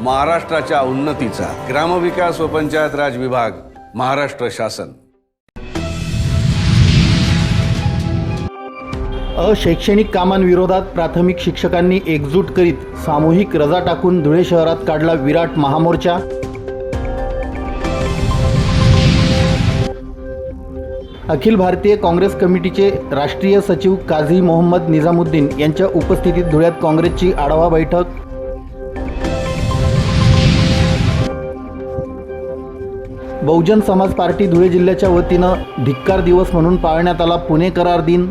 महाराष्ट्राच्या उन्नतीचा ग्रामविकास व पंचायत राज विभाग महाराष्ट्र शासन. अशैक्षणिक कामांविरोधात प्राथमिक शिक्षकांनी एकजूट करीत सामूहिक रजा टाकून धुळे शहरात काढला विराट महामोर्चा. अखिल भारतीय काँग्रेस कमिटीचे राष्ट्रीय सचिव काझी मोहम्मद निजामुद्दीन यांच्या उपस्थितीत धुळ्यात काँग्रेसची आढावा बैठक. बहुजन समाज पार्टी धुळे जिल्ह्याच्या वतीनं धिक्कार दिवस म्हणून पाळण्यात आला पुणे करार दिन.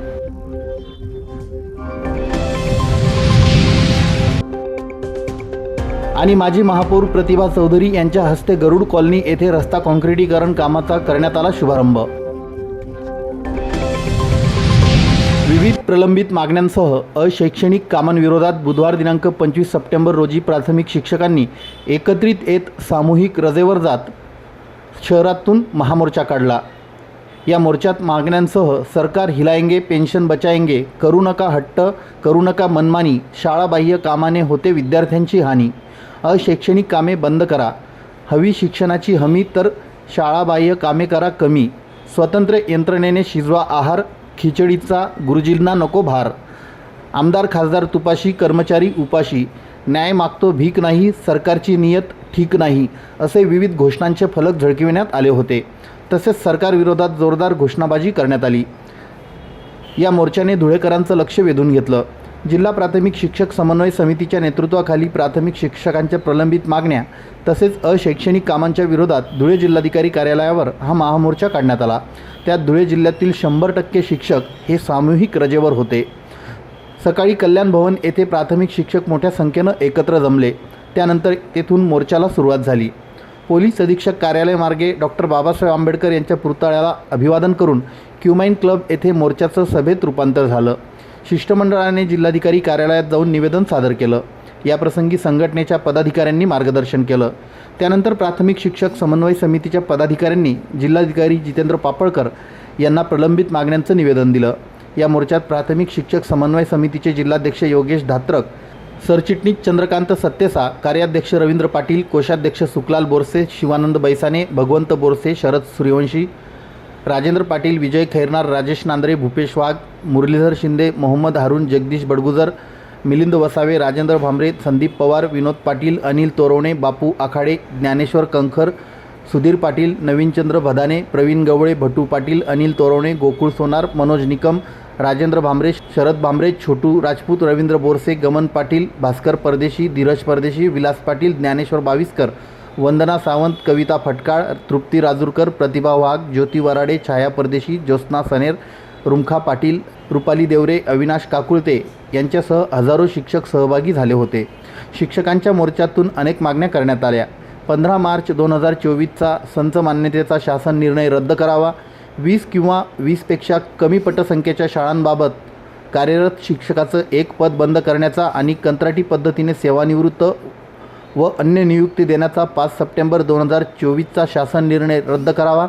आणि माजी महापौर प्रतिभा चौधरी यांच्या हस्ते गरुड कॉलनी येथे रस्ता काँक्रिटीकरण कामाचा करण्यात आला शुभारंभ. विविध प्रलंबित मागण्यांसह अशैक्षणिक कामांविरोधात बुधवार दिनांक पंचवीस सप्टेंबर रोजी प्राथमिक शिक्षकांनी एकत्रित येत सामूहिक रजेवर जात शहरातून महामोर्चा काढला. या मोर्चात मागण्यांसह सरकार हिलायंगे पेन्शन बचायंगे करू नका हट्ट करू नका मनमानी शाळाबाह्य कामाने होते विद्यार्थ्यांची हानी अशैक्षणिक कामे बंद करा. हवी शिक्षणाची हमी तर शाळाबाह्य कामे करा कमी. स्वतंत्र यंत्रणेने शिजवा आहार खिचडीचा गुरुजींना नको भार. आमदार खासदार तुपाशी कर्मचारी उपाशी. न्याय मागतो भीक नाही सरकारची नियत ठीक नाही असे विविध घोषणांचे फलक झळकविण्यात आले होते. तसेच सरकारविरोधात जोरदार घोषणाबाजी करण्यात आली. या मोर्चाने धुळेकरांचं लक्ष वेधून घेतलं. जिल्हा प्राथमिक शिक्षक समन्वय समितीच्या नेतृत्वाखाली प्राथमिक शिक्षकांच्या प्रलंबित मागण्या तसेच अशैक्षणिक कामांच्या विरोधात धुळे जिल्हाधिकारी कार्यालयावर हा महामोर्चा काढण्यात आला. त्यात धुळे जिल्ह्यातील शंभर टक्के शिक्षक हे सामूहिक रजेवर होते. सकाळी कल्याण भवन येथे प्राथमिक शिक्षक मोठ्या संख्येनं एकत्र जमले. त्यानंतर तेथून मोर्चाला सुरुवात झाली. पोलीस अधीक्षक कार्यालय मार्गे डॉक्टर बाबासाहेब आंबेडकर यांच्या पुतळ्याला अभिवादन करून क्युमाइन क्लब येथे मोर्चाचं सभेत रूपांतर झालं. शिष्टमंडळाने जिल्हाधिकारी कार्यालयात जाऊन निवेदन सादर केलं. याप्रसंगी संघटनेच्या पदाधिकाऱ्यांनी मार्गदर्शन केलं. त्यानंतर प्राथमिक शिक्षक समन्वय समितीच्या पदाधिकाऱ्यांनी जिल्हाधिकारी जितेंद्र पापळकर यांना प्रलंबित मागण्यांचं निवेदन दिलं. या मोर्चात प्राथमिक शिक्षक समन्वय समितीचे जिल्हाध्यक्ष योगेश धात्रक सरचिटणीस चंद्रकांत सत्तेसा कार्याध्यक्ष रवींद्र पाटील कोषाध्यक्ष सुकलाल बोरसे शिवानंद बैसाने भगवंत बोरसे शरद सूर्यवंशी राजेंद्र पाटील विजय खैरनार राजेश नांद्रे भूपेश वाघ मुरलीधर शिंदे मोहम्मद हारून जगदीश बडगुजर मिलिंद वसावे राजेंद्र भांबरे संदीप पवार विनोद पाटील अनिल तोरवणे बापू आखाडे ज्ञानेश्वर कंखर सुधीर पाटील नवीनचंद्र भदाने प्रवीण गवळे भटू पाटील अनिल तोरवणे गोकुळ सोनार मनोज निकम राजेंद्र भांबरे शरद भांबरे छोटू राजपूत रवींद्र बोरसे गमन पाटील भास्कर परदेशी धीरज परदेशी विलास पाटील ज्ञानेश्वर बाविस्कर वंदना सावंत कविता फटकाळ तृप्ती राजूरकर प्रतिभा वाघ ज्योती वराडे छाया परदेशी ज्योत्स्ना सनेर रुमखा पाटील रुपाली देवरे अविनाश काकुळते यांच्यासह हजारो शिक्षक सहभागी झाले होते. शिक्षकांच्या मोर्चातून अनेक मागण्या करण्यात आल्या. पंधरा मार्च दोन हजार चोवीसचा संच मान्यतेचा शासन निर्णय रद्द करावा. वीस किंवा वीसपेक्षा कमी पटसंख्येच्या शाळांबाबत कार्यरत शिक्षकाचं एक पद बंद करण्याचा आणि कंत्राटी पद्धतीने सेवानिवृत्त व अन्य नियुक्ती देण्याचा पाच सप्टेंबर दोन हजार चोवीसचा शासन निर्णय रद्द करावा.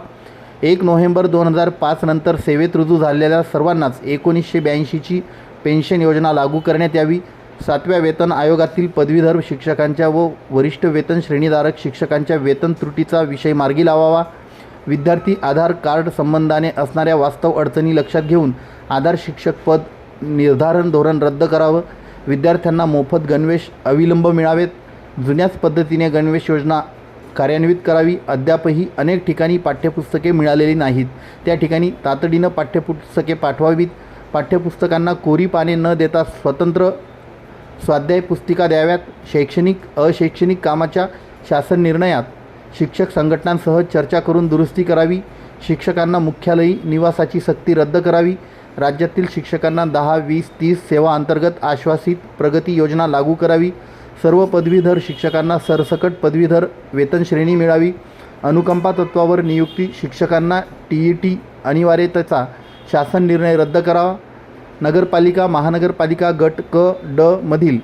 एक नोव्हेंबर दोन हजार पाच नंतर सेवेत रुजू झालेल्या सर्वांनाच एकोणीसशे ब्याऐंशीची पेन्शन योजना लागू करण्यात यावी. सातव्या वेतन आयोगातील पदवीधर शिक्षकांच्या व वरिष्ठ वेतन श्रेणीधारक शिक्षकांच्या वेतन त्रुटीचा विषय मार्गी लावावा. विद्यार्थी आधार कार्ड संबंधाने असणाऱ्या वास्तव अडचणी लक्षात घेऊन आधार शिक्षक पद निर्धारण धोरण रद्द करावं. विद्यार्थ्यांना मोफत गणवेश अविलंब मिळावेत. जुन्याच पद्धतीने गणवेश योजना कार्यान्वित करावी. अद्यापही अनेक ठिकाणी पाठ्यपुस्तके मिळालेली नाहीत. त्या ठिकाणी तातडीनं पाठ्यपुस्तके पाठवावीत. पाठ्यपुस्तकांना कोरी पाने न देता स्वतंत्र स्वाध्याय पुस्तिका द्याव्यात. शैक्षणिक अशैक्षणिक कामाच्या शासन निर्णयात शिक्षक संघटनांसह चर्चा करून दुरुस्ती करावी. शिक्षकांना मुख्यालयी निवासाची सक्ती रद्द करावी. राज्यातील शिक्षकांना दहा वीस तीस सेवा अंतर्गत आश्वासित प्रगती योजना लागू करावी. सर्व पदवीधर शिक्षकांना सरसकट पदवीधर वेतन श्रेणी मिळावी. अनुकंपा तत्वावर नियुक्ती शिक्षकांना टी ई टी अनिवार्यतेचा शासन निर्णय रद्द करावा. नगरपालिका महानगरपालिका गट क ड मधील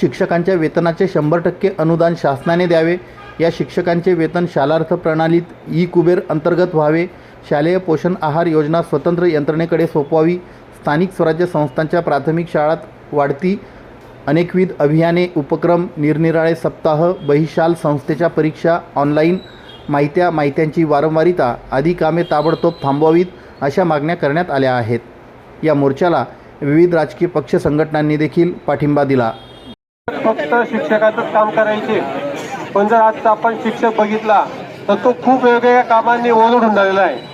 शिक्षकांच्या वेतनाचे शंभर टक्के अनुदान शासनाने द्यावे. या शिक्षकांचे वेतन शालार्थ प्रणालीत ई कुबेर अंतर्गत व्हावे. शालेय पोषण आहार योजना स्वतंत्र यंत्रणेकडे सोपवावी. स्थानिक स्वराज्य संस्थांच्या प्राथमिक शाळात वाढती. अनेकविध अभियाने उपक्रम निरनिराळे सप्ताह बहिशाल संस्थेच्या परीक्षा ऑनलाईन. माहित्या माहित्यांची वारंवारिता आदी कामे ताबडतोब थांबवावीत अशा मागण्या करण्यात आल्या आहेत. या मोर्चाला विविध राजकीय पक्ष संघटनांनी देखील पाठिंबा दिला. फक्त शिक्षकाचंच काम करायचे. पण जर आज आपण शिक्षक बघितला तर तो खूप वेगवेगळ्या कामांनी ओरडून झालेला आहे.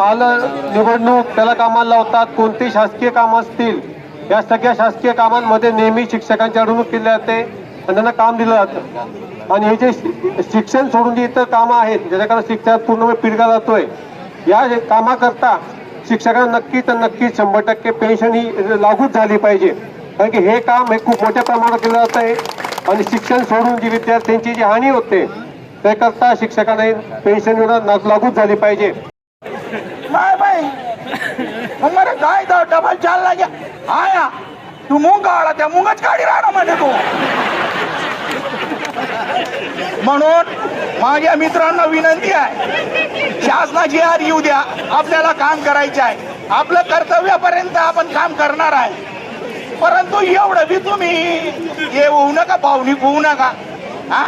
आलं निवडणूक त्याला कामाला लावतात कोणती शासकीय कामं असतील या सगळ्या शासकीय कामांमध्ये नेहमी शिक्षकांची अडवणूक केली जाते आणि त्यांना काम दिलं जातं. आणि हे जे शिक्षण सोडून जे इतर कामं आहेत ज्याच्याकडे शिक्षणात पूर्णपणे पिरगा जातोय या कामाकरता शिक्षकांना नक्की तर नक्कीच शंभर टक्के पेन्शन ही लागूच झाली पाहिजे. कारण की हे काम हे खूप मोठ्या प्रमाणात केलं जात आहे आणि शिक्षण सोडून जी विद्यार्थ्यांची जी हानी होते त्याकरता शिक्षकांनी पेन्शन योजना लागूच झाली पाहिजे. नाही बाई. मग काय डबल चालला गया आया तू मुंग काढा त्या मुंगच काढी राहणार म्हणे तू. म्हणून माझ्या मित्रांना विनंती आहे शासनाची यार येऊ द्या. आपल्याला काम करायचे आहे. आपलं कर्तव्यापर्यंत आपण काम करणार आहे. परंतु एवढं बी तुम्ही हे होऊ नका भावनिक होऊ नका. हा?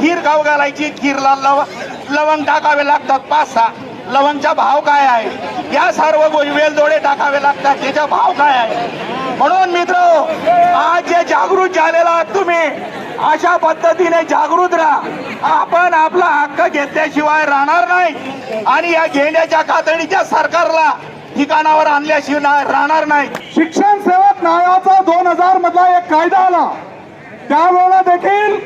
खीर गाव घालायची खीरला लव लवंग टाकावे लागतात पाच सहा. लवंगचा भाव काय आहे? या सर्व वेलदोडे टाकावे लागतात त्याचा भाव काय आहे? म्हणून मित्र आज जे जागृत झालेला आहात तुम्ही अशा पद्धतीने जागृत राहा. आपण आपला हक्क घेतल्याशिवाय राहणार नाही. आणि या घेण्याच्या कातडीच्या सरकारला ठिकाणावर आणल्याशिवाय राहणार नाही. शिक्षण सेवक न्यायाचा दोन हजार मधला एक कायदा आला. त्यावेळेला देखील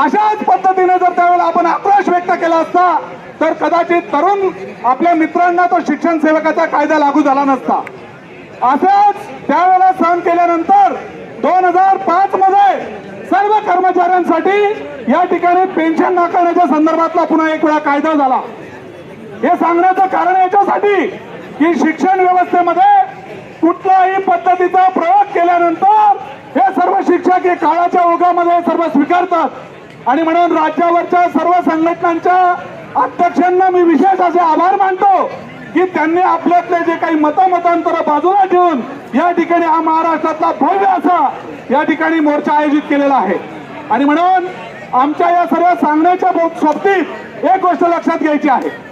अशाच पद्धतीने जर त्यावेळेला आपण आक्रोश व्यक्त केला असता तर कदाचित तरुण आपल्या मित्रांना तो शिक्षण सेवकाचा कायदा लागू झाला नसता. असंच त्यावेळेला सहन केल्यानंतर दोन हजार पाच मध्ये सर्व कर्मचाऱ्यांसाठी या ठिकाणी पेन्शन नाकारण्याच्या संदर्भातला पुन्हा एक वेळा कायदा झाला. हे सांगण्याचं कारण याच्यासाठी की शिक्षण व्यवस्थेमध्ये कुठल्याही पद्धतीचा प्रयोग केल्यानंतर हे सर्व शिक्षक हे काळाच्या ओघामध्ये सर्व स्वीकारतात. आणि म्हणून राज्यावरच्या सर्व संघटनांच्या अध्यक्षांना मी विशेष असे आभार मानतो की त्यांनी आपल्यातले जे काही मतमतांतर बाजूला ठेवून या ठिकाणी हा महाराष्ट्रातला भव्य असा या ठिकाणी मोर्चा आयोजित केलेला आहे. आणि म्हणून आमच्या या सर्व सांगण्याच्या बो- सोबतीत एक गोष्ट लक्षात घ्यायची आहे.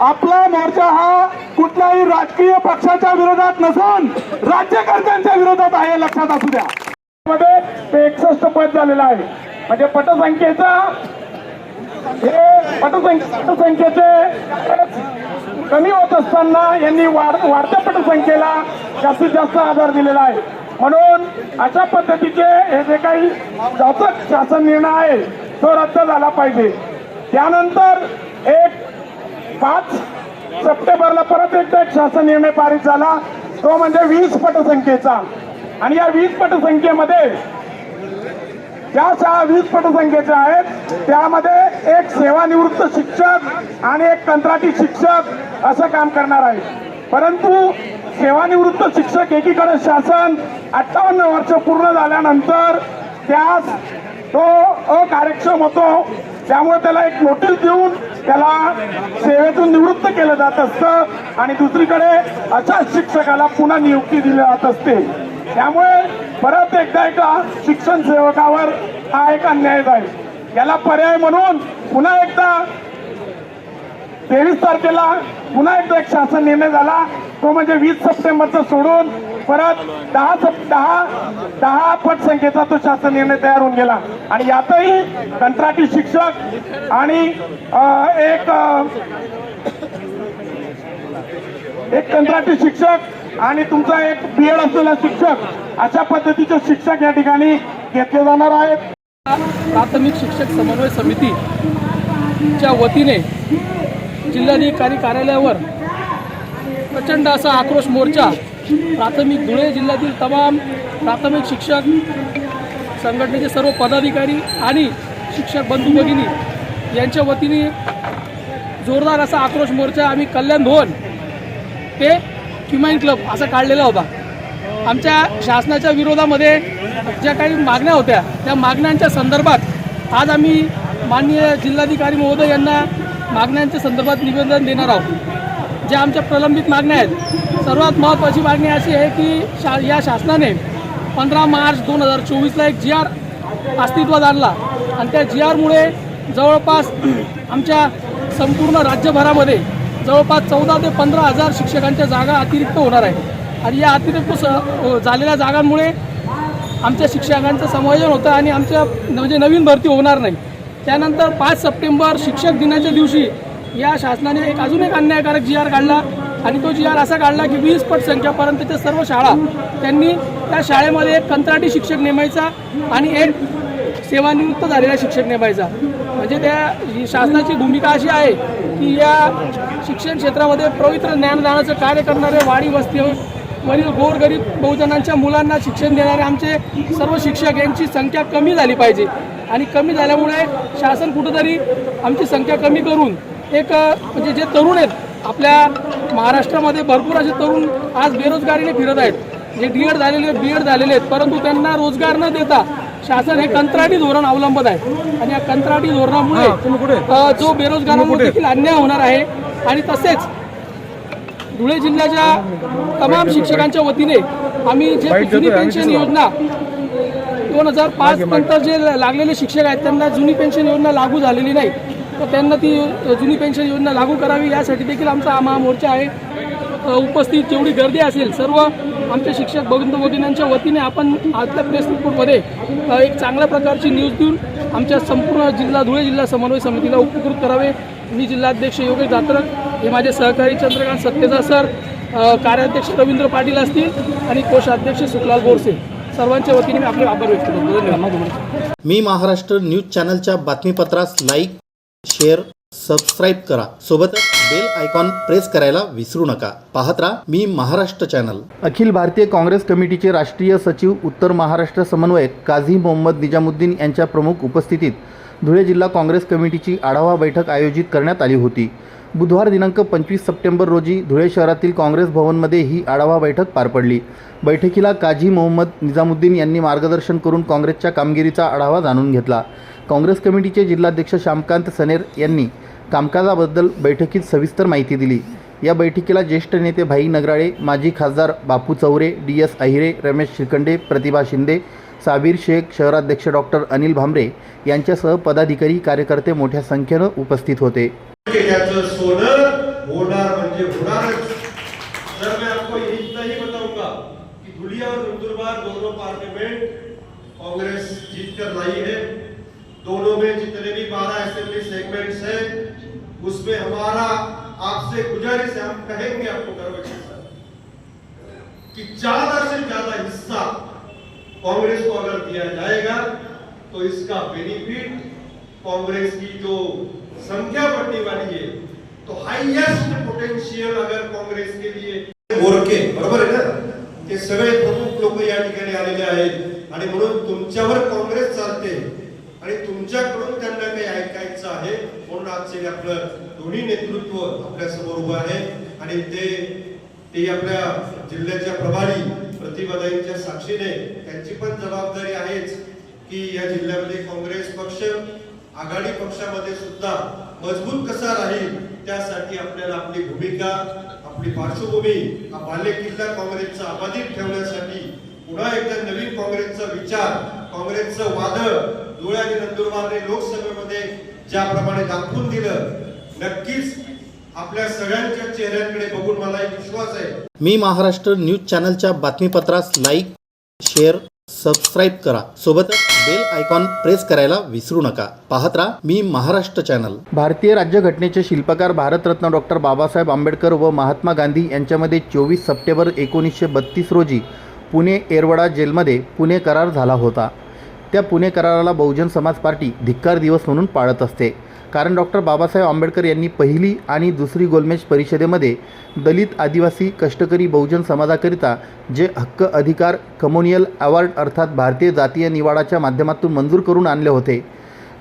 आपला मोर्चा हा कुठल्याही राजकीय पक्षाच्या विरोधात नसून राज्यकर्त्यांच्या विरोधात आहे लक्षात असू द्या. मध्ये एकसष्ट पद झालेलं आहे. म्हणजे पटसंख्येचा हे पटसंख्ये पटसंख्येचे कमी होत असताना यांनी वाढ वाढत्या पटसंख्येला जास्तीत जास्त आधार दिलेला आहे. म्हणून अशा पद्धतीचे हे जे काही जाचक शासन निर्णय आहे तो रद्द झाला पाहिजे. त्यानंतर एक पाच सप्टेंबरला परत एकदा एक शासन निर्णय पारित झाला. तो म्हणजे वीस पटसंख्येचा. आणि या वीस पटसंख्येमध्ये ज्या शाळा वीस पटसंख्येच्या आहेत त्यामध्ये एक सेवानिवृत्त शिक्षक आणि एक कंत्राटी शिक्षक असं काम करणार आहे. परंतु सेवानिवृत्त शिक्षक एकीकडे शासन अठ्ठावन्न वर्ष पूर्ण झाल्यानंतर त्यास तो अकार्यक्षम होतो. त्यामुळे त्याला एक नोटीस देऊन त्याला सेवेतून निवृत्त केलं जात असतं आणि दुसरीकडे अशाच शिक्षकाला पुन्हा नियुक्ती दिली जात असते. त्यामुळे परत एकदा एका शिक्षण सेवकावर हा एक अन्याय जाईल. याला पर्याय म्हणून पुन्हा एकदा तेवीस तारखेला पुन्हा एकदा एक शासन निर्णय झाला. तो म्हणजे वीस सप्टेंबरचा सोडून परत दहा सप दहा दहा पटसंख्येचा तो शासन निर्णय तयार होऊन गेला. आणि यातही कंत्राटी शिक्षक आणि एक एक कंत्राटी शिक्षक आणि तुमचा एक बी एड असलेला शिक्षक अशा पद्धतीचे शिक्षक या ठिकाणी घेतले जाणार आहेत. प्राथमिक शिक्षक समन्वय समितीच्या वतीने जिल्हाधिकारी कार्यालयावर प्रचंड असा आक्रोश मोर्चा प्राथमिक धुळे जिल्ह्यातील तमाम प्राथमिक शिक्षक संघटनेचे सर्व पदाधिकारी आणि शिक्षक बंधू भगिनी यांच्या वतीने जोरदार असा आक्रोश मोर्चा आम्ही कल्याण धोन ते क्युमाइन क्लब असा काढलेला होता. आमच्या शासनाच्या विरोधामध्ये ज्या काही मागण्या होत्या त्या मागण्यांच्या संदर्भात आज आम्ही माननीय जिल्हाधिकारी महोदय यांना मागण्यांच्या संदर्भात निवेदन देणार आहोत. ज्या आमच्या प्रलंबित मागण्या आहेत. सर्वात महत्त्वाची मागणी अशी आहे की शा या शासनाने पंधरा मार्च दोन हजार चोवीसला एक जी आर अस्तित्वात आणला. आणि त्या जी आरमुळे जवळपास आमच्या संपूर्ण राज्यभरामध्ये जवळपास चौदा ते पंधरा हजार शिक्षकांच्या जागा अतिरिक्त होणार आहे आणि या अतिरिक्त स झालेल्या जागांमुळे आमच्या शिक्षकांचं समायोजन होतं आणि आमच्या म्हणजे नवीन भरती होणार नाही. त्यानंतर पाच सप्टेंबर शिक्षक दिनाच्या दिवशी या शासनाने एक अजून एक अन्यायकारक जी आर काढला आणि तो जी आर असा काढला की वीस पट संख्यापर्यंतच्या सर्व शाळा त्यांनी त्या शाळेमध्ये एक कंत्राटी शिक्षक नेमायचा आणि एक सेवानिवृत्त झालेला शिक्षक नेमायचा. म्हणजे त्या शासनाची भूमिका अशी आहे की या शिक्षण क्षेत्रामध्ये पवित्र ज्ञानदानाचं कार्य करणारे वाडी वस्ती वरील गोरगरीब बहुजनांच्या मुलांना शिक्षण देणारे आमचे सर्व शिक्षक यांची संख्या कमी झाली पाहिजे. आणि कमी झाल्यामुळे शासन कुठंतरी आमची संख्या कमी करून एक म्हणजे जे तरुण आहेत आपल्या महाराष्ट्रामध्ये भरपूर असे तरुण आज बेरोजगारीने फिरत आहेत. जे डी एड झालेले बी एड झालेले आहेत. परंतु त्यांना रोजगार न देता शासन हे कंत्राटी धोरण अवलंबत आहे. आणि या कंत्राटी धोरणामुळे जो बेरोजगारांवर देखील अन्याय होणार आहे. आणि तसेच धुळे जिल्ह्याच्या तमाम शिक्षकांच्या वतीने आम्ही जे जुनी पेन्शन योजना दोन हजार पाच नंतर जे लागलेले शिक्षक आहेत त्यांना जुनी पेन्शन योजना लागू झालेली नाही. तर त्यांना ती जुनी पेन्शन योजना लागू करावी यासाठी देखील आमचा हा महामोर्चा आहे. उपस्थित जेवढी गर्दी असेल सर्व आमच्या शिक्षक बंधू भगिनींच्या वतीने आपण आजच्या प्रेस रिपोर्टमध्ये एक चांगल्या प्रकारची न्यूज देऊन आमच्या संपूर्ण जिल्हा धुळे जिल्हा समन्वय समितीला उपकृत करावे. मी जिल्हाध्यक्ष योगेश जात्रक हे माझे सहकारी चंद्रकांत सत्तेजा सर कार्याध्यक्ष रवींद्र पाटील असतील आणि कोषाध्यक्ष सुखलाल गोरसे सर्वांच्या वतीने मी आपले आभार व्यक्त करतो. धन्यवाद. मी महाराष्ट्र न्यूज चॅनलच्या बातमीपत्रास लाईक शेअर सबस्क्राईब करा. सोबतच बेल आयकॉन प्रेस करायला विसरू नका. पाहत राहा मी महाराष्ट्र चॅनल अखिल भारतीय काँग्रेस कमिटीचे राष्ट्रीय सचिव उत्तर महाराष्ट्र समन्वयक काझी मोहम्मद निजामुद्दीन यांच्या प्रमुख उपस्थितीत धुळे जिल्हा काँग्रेस कमिटीची आढावा बैठक आयोजित करण्यात आली होती. बुधवार दिनांक पंचवीस सप्टेंबर रोजी धुळे शहरातील काँग्रेस भवनमध्ये ही आढावा बैठक पार पडली. बैठकीला काझी मोहम्मद निजामुद्दीन यांनी मार्गदर्शन करून काँग्रेसच्या कामगिरीचा आढावा जाणून घेतला. काँग्रेस कमिटीचे जिल्हाध्यक्ष श्यामकांत सनेर यांनी कामकाजाबद्दल बैठकीत सविस्तर माहिती दिली. या बैठकीला ज्येष्ठ नेते भाई नगराळे माजी खासदार बापू चौरे डी एस अहिरे रमेश शिरकंडे प्रतिभा शिंदे साबीर शेख शहराध्यक्ष डॉक्टर अनिल भांबरे यांच्यासह पदाधिकारी कार्यकर्ते मोठ्या संख्येनं उपस्थित होते. हमारा आपसे गुजारिश है, हम कहेंगे आपको गर्व के साथ कि ज़्यादा से ज़्यादा हिस्सा कांग्रेस को अगर दिया जाएगा तो इसका बेनिफिट कांग्रेस की जो संख्या बढ़ने वाली है तो हाईएस्ट पोटेंशियल अगर कांग्रेस के लिए गोरके बरोबर आहे ना? ते सगळे प्रमुख लोक या ठिकाणी आलेले आहेत. आणि म्हणून तुमच्यावर काँग्रेस चालते. आणि तुमच्याकडून त्यांना काही ऐकायचं आहे म्हणून आजचे आपलं दोन्ही नेतृत्व आपल्यासमोर उभं आहे. आणि ते ते आपल्या जिल्ह्याच्या प्रभारी प्रतिभाताईंच्या साक्षीने त्यांची पण जबाबदारी आहेच की या जिल्ह्यामध्ये काँग्रेस पक्ष आघाडी पक्षामध्ये सुद्धा मजबूत कसा राहील त्यासाठी आपल्याला आपली भूमिका आपली पार्श्वभूमी हा बाल्य किल्ला काँग्रेसचा अबाधित ठेवण्यासाठी पुन्हा एकदा नवीन काँग्रेसचा विचार काँग्रेसचं वादळ धुळे आणि नंदुरबारने लोकसभेमध्ये ज्याप्रमाणे दाखवून दिलं नक्कीच आपल्या सगळ्यांच्या चेहऱ्यांकडे बघून मला एक विश्वास आहे. मी महाराष्ट्र न्यूज चॅनलच्या बातमीपत्रास लाईक शेअर सबस्क्राईब करा. सोबतच बेल आयकॉन प्रेस करायला विसरू नका. पाहत राहा मी महाराष्ट्र चॅनल. भारतीय राज्यघटनेचे शिल्पकार भारतरत्न डॉक्टर बाबासाहेब आंबेडकर व महात्मा गांधी यांच्यामध्ये चोवीस सप्टेंबर एकोणीसशे बत्तीस रोजी पुणे एरवडा जेलमध्ये पुणे करार झाला होता. त्या पुणे कराराला बहुजन समाज पार्टी धिक्कार दिवस म्हणून पाळत असते. कारण डॉक्टर बाबासाहेब आंबेडकर यांनी पहिली आणि दुसरी गोलमेज परिषदेमध्ये दलित आदिवासी कष्टकरी बहुजन समाजाकरिता जे हक्क अधिकार कमोनियल अवॉर्ड अर्थात भारतीय जातीय निवाडाच्या माध्यमातून मंजूर करून आणले होते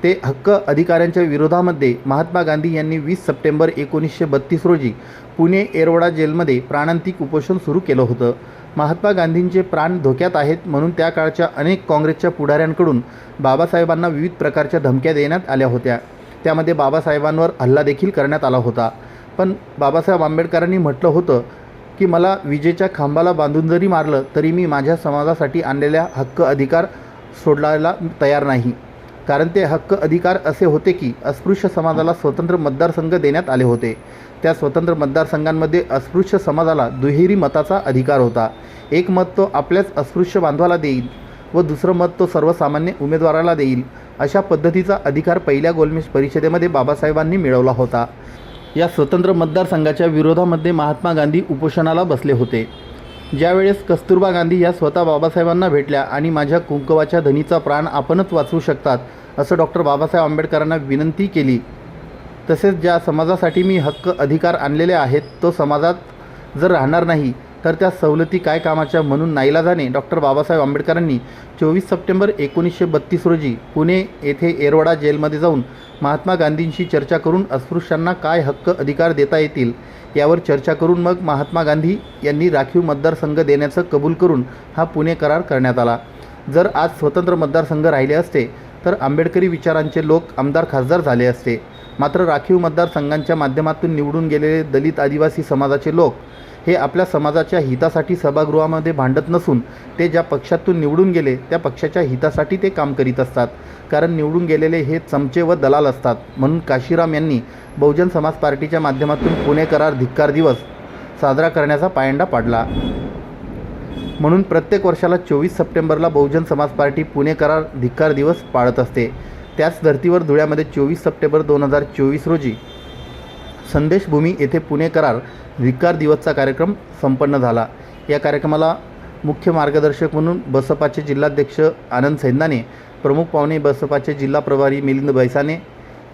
ते हक्क अधिकाऱ्यांच्या विरोधामध्ये महात्मा गांधी यांनी वीस सप्टेंबर एकोणीसशे बत्तीस रोजी पुणे एरवडा जेलमध्ये प्राणांतिक उपोषण सुरू केलं होतं. महात्मा गांधींचे प्राण धोक्यात आहेत म्हणून त्या काळच्या अनेक काँग्रेसच्या पुढाऱ्यांकडून बाबासाहेबांना विविध प्रकारच्या धमक्या देण्यात आल्या होत्या. त्यामध्ये बाबासाहेबांवर हल्ला देखील करण्यात आला होता. पण बाबासाहेब आंबेडकरांनी म्हटलं होतं की मला विजेच्या खांबाला बांधून जरी मारलं तरी मी माझ्या समाजासाठी आणलेल्या हक्क अधिकार सोडायला तयार नाही. कारण ते हक्क अधिकार असे होते की अस्पृश्य समाजाला स्वतंत्र मतदारसंघ देण्यात आले होते. त्या स्वतंत्र मतदारसंघांमध्ये अस्पृश्य समाजाला दुहेरी मताचा अधिकार होता. एक मत तो आपल्याच अस्पृश्य बांधवाला देईल व दुसरं मत तो सर्वसामान्य उमेदवाराला देईल अशा पद्धतीचा अधिकार पहिल्या गोलमेज परिषदेमध्ये बाबासाहेबांनी मिळवला होता. या स्वतंत्र मतदारसंघाच्या विरोधामध्ये महात्मा गांधी उपोषणाला बसले होते. ज्यावेळेस कस्तुरबा गांधी या स्वतः बाबासाहेबांना भेटल्या आणि माझ्या कुंकवाच्या धनीचा प्राण आपणच वाचवू शकतात असं डॉक्टर बाबासाहेब आंबेडकरांना विनंती केली. तसेच ज्या समाजासाठी मी हक्क अधिकार आणलेले आहेत तो समाजात जर राहणार नाही तर त्या सवलती काय कामाच्या म्हणून नाईलाजाने डॉक्टर बाबासाहेब आंबेडकरांनी चोवीस सप्टेंबर एकोणीसशे बत्तीस रोजी पुणे येथे एरवडा जेलमध्ये जाऊन महात्मा गांधींशी चर्चा करून अस्पृश्यांना काय हक्क अधिकार देता येतील यावर चर्चा करून मग महात्मा गांधी यांनी राखीव मतदारसंघ देण्याचं कबूल करून हा पुणे करार करण्यात आला. जर आज स्वतंत्र मतदारसंघ राहिले असते तर आंबेडकरी विचारांचे लोक आमदार खासदार झाले असते. मात्र राखीव मतदारसंघांच्या माध्यमातून निवडून गेलेले दलित आदिवासी समाजाचे लोक हे आपल्या समाजाच्या हितासाठी सभागृहामध्ये भांडत नसून ते ज्या पक्षातून निवडून गेले त्या पक्षाच्या हितासाठी ते काम करीत असतात. कारण निवडून गेलेले हे चमचे व दलाल असतात. म्हणून काशीराम यांनी बहुजन समाज पार्टीच्या माध्यमातून पुणे करार धिक्कार दिवस साजरा करण्याचा पायंडा पाडला. म्हणून प्रत्येक वर्षाला चोवीस सप्टेंबरला बहुजन समाज पार्टी पुणे करार धिक्कार दिवस पाळत असते. त्याच धर्तीवर धुळ्यामध्ये चोवीस सप्टेंबर दोन हजार चोवीस रोजी संदेशभूमी येथे पुणे करार विकार दिवसचा कार्यक्रम संपन्न झाला. या कार्यक्रमाला मुख्य मार्गदर्शक म्हणून बसपाचे जिल्हाध्यक्ष आनंद सैंदाने प्रमुख पाहुणे बसपाचे जिल्हा प्रभारी मिलिंद बैसाने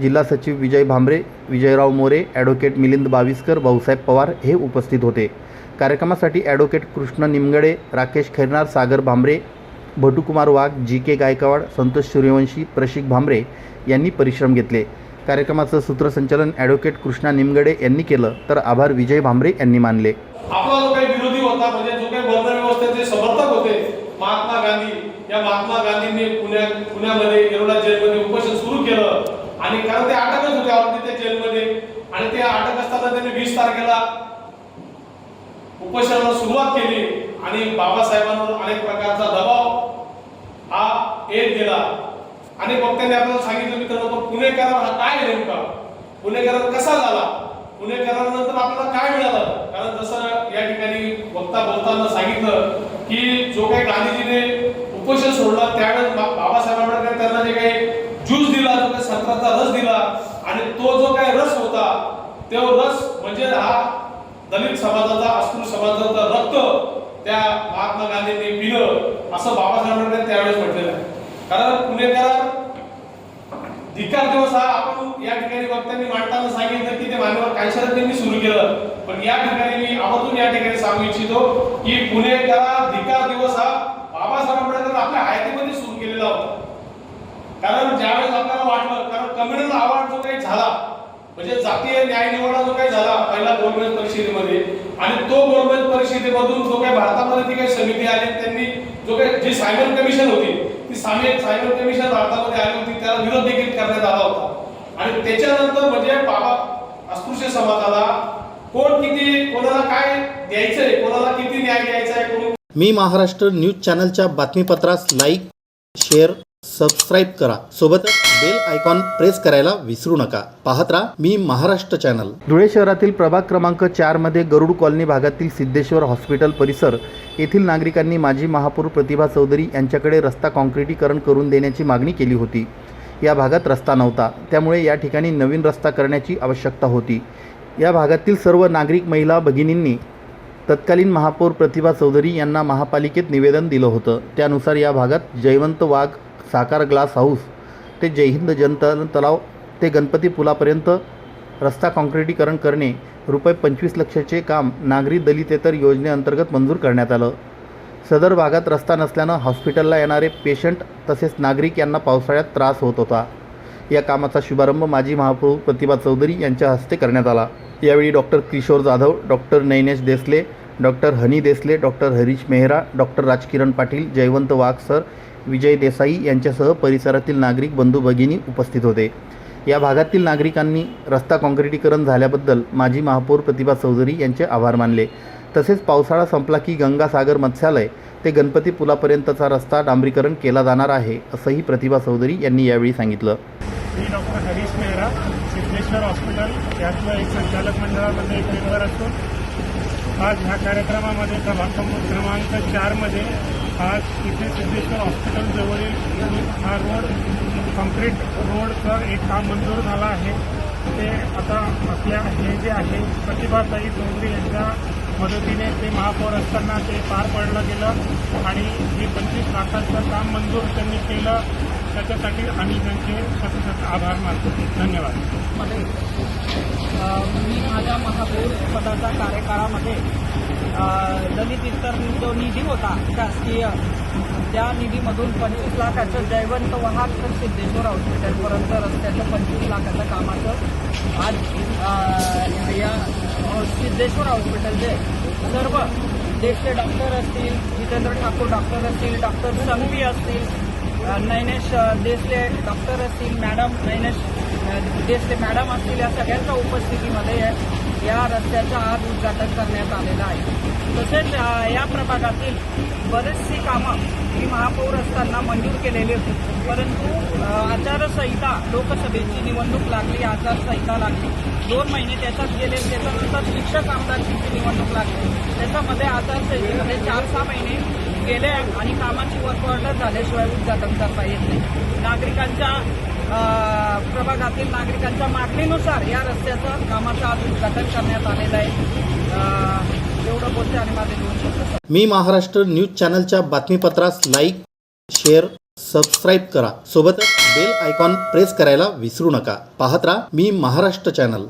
जिल्हा सचिव विजय भांबरे विजयराव मोरे ॲडव्होकेट मिलिंद बाविस्कर भाऊसाहेब पवार हे उपस्थित होते. कार्यक्रमासाठी advocate Krishna Nimgade Rakesh Khairnar Sagar Bhambare Bhatukumar Wagh G K Gaikwad Santosh Suryavanshi Prashik Bhambare यांनी परिश्रम घेतले. कार्यक्रमाचं सूत्रसंचालन ॲडव्होकेट कृष्णा निमगडे यांनी केलं तर आभार विजय भांबरे यांनी मानले. आपला जो काही विरोधी होता म्हणजे जो काही वर्ण व्यवस्थेचे समर्थक होते महात्मा गांधी या महात्मा गांधींनी पुण्या पुण्यामध्ये येरोडा जेलमध्ये उपोषण सुरू केलं. आणि कारण ते अटकच होते ऑलरेडी त्या जेलमध्ये. आणि ते अटक असताना त्यांनी वीस तारखेला उपोषणाला सुरुवात केली. आणि बाबासाहेबांवर अनेक प्रकारचा दबाव हा येत गेला. अनेक वक्त्यांनी आपल्याला सांगितलं मित्रांनो पण पुणे करार हा काय नेमका? पुणे करार कसा झाला? पुणे करारानंतर आपल्याला काय मिळालं? कारण जसं या ठिकाणी वक्ता बोलताना सांगितलं की जो काही गांधीजीने उपोषण सोडला त्यावेळेस बा- बाबासाहेब आंबेडकर त्यांना जे काही ज्यूस दिला जो काही संत्राचा रस दिला आणि तो जो काही रस होता तो रस म्हणजे हा दलित समाजाचा अस्पृश्य समाजाचा रक्त. त्या महात्मा गांधींनी पिलं. असं बाबासाहेब आंबेडकर त्यावेळेस म्हटलेलं आहे. कारण पुणेकरात धिकार दिवस हा आपण या ठिकाणी वक्त्यांनी मांडताना सांगितलं की ते मान्यवर कायशाला त्यांनी सुरू केलं. पण या ठिकाणी मी आवर्जून या ठिकाणी सांगू इच्छितो की पुणेकरा धिकार दिवस हा बाबासाहेब आंबेडकर आपल्या हायतीमध्ये सुरू केलेला होता. कारण ज्यावेळेस आपल्याला वाटलं कारण कम्युनल आवाज जो काही झाला म्हणजे जातीय न्याय निवाडा जो काही झाला पहिला गोलमेज परिषदेमध्ये आणि तो गोलमेज परिषदेमधून जो काही भारतामध्ये ती काही समिती आली त्यांनी जो काही जी सायबर कमिशन होती ती सायमन सायबर कमिशन भारतामध्ये आली होती त्याला विरोध देखील करण्यात आला होता. आणि त्याच्यानंतर म्हणजे बाबा अस्पृश्य समाजाला कोण किती कोणाला काय द्यायचंय कोणाला किती न्याय द्यायचा आहे मी महाराष्ट्र न्यूज चॅनलच्या बातमीपत्रास लाईक शेअर सबस्क्राईब करा. सोबतच बेल आयकॉन प्रेस करायला विसरू नका. पाहत राहा मी महाराष्ट्र चॅनल धुळे शहरातील प्रभाग क्रमांक चारमध्ये गरुड कॉलनी भागातील सिद्धेश्वर हॉस्पिटल परिसर येथील नागरिकांनी माजी महापौर प्रतिभा चौधरी यांच्याकडे रस्ता काँक्रिटीकरण करून देण्याची मागणी केली होती. या भागात रस्ता नव्हता. त्यामुळे या ठिकाणी नवीन रस्ता करण्याची आवश्यकता होती. या भागातील सर्व नागरिक महिला भगिनींनी तत्कालीन महापौर प्रतिभा चौधरी यांना महापालिकेत निवेदन दिलं होतं. त्यानुसार या भागात जयवंत वाघ साकार ग्लास हाऊस ते जयहिंद जनतन तलाव ते गणपती पुलापर्यंत रस्ता काँक्रिटीकरण करणे रुपये पंचवीस लक्षाचे काम नागरी दलितेतर योजनेअंतर्गत मंजूर करण्यात आलं. सदर भागात रस्ता नसल्यानं हॉस्पिटलला येणारे पेशंट तसेच नागरिक यांना पावसाळ्यात त्रास होत होता. या कामाचा शुभारंभ माजी महापौर प्रतिभा चौधरी यांच्या हस्ते करण्यात आला. यावेळी doctor Kishor Jadhav doctor Nainesh Desale doctor Honey Desale doctor Harish Mehra doctor Rajkiran Patil Jaywant Wagh sir Vijay Desai यांच्यासह परिसरातील नागरिक बंधू भगिनी उपस्थित होते. या भागातील नागरिकांनी रस्ता काँक्रिटीकरण झाल्याबद्दल माजी महापौर प्रतिभा चौधरी यांचे आभार मानले. तसेच पावसाळा संपला की गंगासागर मत्स्यालय ते गणपती पुलापर्यंतचा रस्ता डांबरीकरण केला जाणार आहे असंही प्रतिभा चौधरी यांनी यावेळी सांगितलं. मी डॉक्टर हरीश मेहरा सिद्धेश्वर हॉस्पिटल यातलं एक संचालक मंडळामध्ये एक मेंबर असतो. आज ह्या कार्यक्रमामध्ये क्रमांक क्रमांक चारमध्ये आज इथे सिद्धेश्वर हॉस्पिटलजवळील हा रोड कॉन्क्रीट रोडचं एक काम मंजूर झाला आहे. ते आता आपल्या हे जे आहे प्रतिभाताई चौधरी यांच्या मदतीने ते महापौर असताना ते पार पडलं गेलं आणि हे पंचवीस लाखांचं काम मंजूर त्यांनी केलं. त्याच्यासाठी आम्ही त्यांचे सतत आभार मानतो. धन्यवाद. मी माझ्या महापौर पदाच्या कार्यकाळामध्ये दलित इतर जो निधी होता शासकीय. त्या निधीमधून पंचवीस लाखाचं जयवंत वाहक तर सिद्धेश्वर हॉस्पिटलपर्यंत रस्त्याचं पंचवीस लाखाचं कामाचं. आज या सिद्धेश्वर हॉस्पिटलचे सर्व ज्येष्ठ डॉक्टर असतील जितेंद्र ठाकूर डॉक्टर असतील डॉक्टर संघवी असतील नैनेश देसले डॉक्टर असतील मॅडम नैनेश देसले मॅडम असतील या सगळ्यांच्या उपस्थितीमध्ये या रस्त्याच्या आज उद्घाटन करण्यात आलेलं आहे. तसेच या प्रभागातील बरेचशी कामं ही महापौर असताना मंजूर केलेली होती. परंतु आचारसंहिता लोकसभेची निवडणूक लागली आचारसंहिता लागली. दोन महिने त्याच्यात गेले त्याच्यानंतर शिक्षक आमदारकीची निवडणूक लागली त्याच्यामध्ये आचारसंहितेमध्ये चार सहा महिने गेले आणि कामाची वर्क ऑर्डर झाल्याशिवाय उद्घाटन करता येत नाही. नागरिकांच्या प्रभागातील नागरिकांच्या मागणीनुसार या रस्त्याचं कामाचं आज उद्घाटन करण्यात आलेलं आहे. एवढं बोलते आणि माझे दोन शब्द मी महाराष्ट्र न्यूज चॅनलच्या बातमीपत्रास लाईक शेअर सबस्क्राईब करा. सोबतच बेल आयकॉन प्रेस करायला विसरू नका. पाहत राहा मी महाराष्ट्र चॅनल.